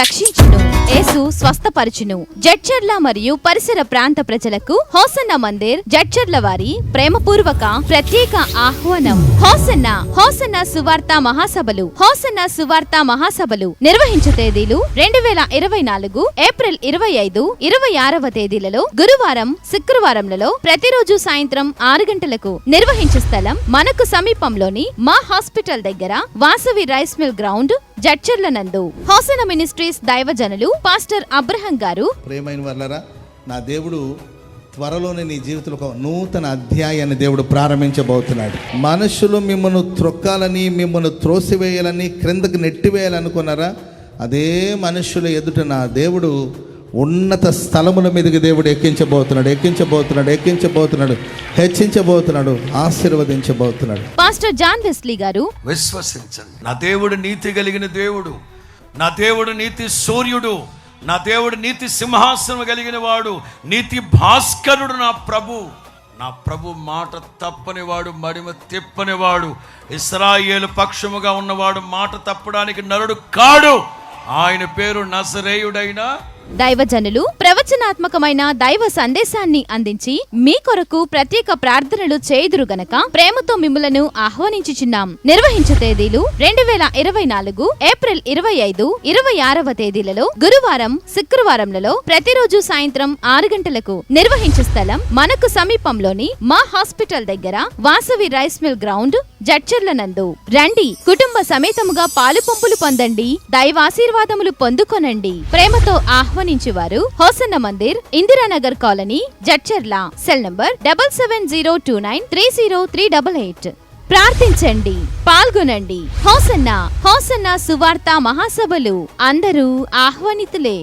రక్షించును. యేసు స్వస్థపరచును. జడ్చర్ల మరియు పరిసర ప్రాంత ప్రజలకు హోసన్న మందిర్ జడ్చర్ల వారి ప్రేమపూర్వక ప్రత్యేక ఆహ్వానం. హోసన్న హోసన్న సువార్త మహాసభలు హోసన్న సువార్త మహాసభలు నిర్వహించు తేదీలు రెండు వేల ఇరవై నాలుగు ఏప్రిల్ ఇరవై ఐదు ఇరవై ఆరవ తేదీలలో గురువారం శుక్రవారంలలో ప్రతిరోజు సాయంత్రం ఆరు గంటలకు నిర్వహించు స్థలం మనకు సమీపంలోని మా హాస్పిటల్ దగ్గర Vasavi rice mill ground Jadcherla నందు హోసన మినిస్ట్రీస్ దైవజనులు పాస్టర్ అబ్రహం గారు. ప్రేమైన వాళ్ళరా నా దేవుడు త్వరలోనే నీ జీవితంలో ఒక నూతన అధ్యాయాన్ని దేవుడు ప్రారంభించబోతున్నాడు. మనుషులు మిమ్మల్ని త్రొక్కాలని మిమ్మల్ని త్రోసివేయాలని క్రిందకు నెట్టివేయాలనుకున్నారా? అదే మనుషుల ఎదుట నా దేవుడు ఉన్నత స్థలముల మీదకి దేవుడు ఎక్కించబోతున్నాడు ఎక్కించబోతున్నాడు ఎక్కించబోతున్నాడు హెచ్చించబోతున్నాడు ఆశీర్వదించబోతున్నాడు. పాస్టర్ జాన్ వెస్లీ గారు విశ్వసించండి. నా దేవుడు నీతి కలిగిన దేవుడు నా దేవుడు నీతి సూర్యుడు నా దేవుడు నీతి సింహాసనం కలిగిన వాడు నీతి భాస్కరుడు నా ప్రభు. నా ప్రభు మాట తప్పని వాడు మడిమ తిప్పని వాడు ఇస్రాయేలు పక్షముగా ఉన్నవాడు మాట తప్పడానికి నరుడు కాడు. ఆయన పేరు నసరేయుడైన దైవజనులు ప్రవచనాత్మకమైన దైవ సందేశాన్ని అందించి మీ కొరకు ప్రత్యేక ప్రార్థనలు చేయుదురు గనక ప్రేమతో మిమ్ములను ఆహ్వానించుచున్నాం. నిర్వహించు తేదీలు రెండు వేల ఇరవై నాలుగు ఏప్రిల్ ఇరవై ఐదు ఇరవై ఆరవ తేదీలలో గురువారం శుక్రవారంలలో ప్రతిరోజు సాయంత్రం ఆరు గంటలకు నిర్వహించే స్థలం మనకు సమీపంలోని మా హాస్పిటల్ దగ్గర Vasavi rice mill ground Jadcherla నందు. రండి కుటుంబ సమేతముగా పాలు పంపులు పొందండి దైవాశీర్వాదములు పొందుకొనండి. ప్రేమతో ఆహ్వానించేవారు Hosanna Mandir Indiranagar colony Jadcherla. Cell number double seven zero two nine three zero three double eight. ప్రార్థించండి పాల్గొనండి. హోసన్న హోసన్న సువార్త మహాసభలు. అందరూ ఆహ్వానితులే.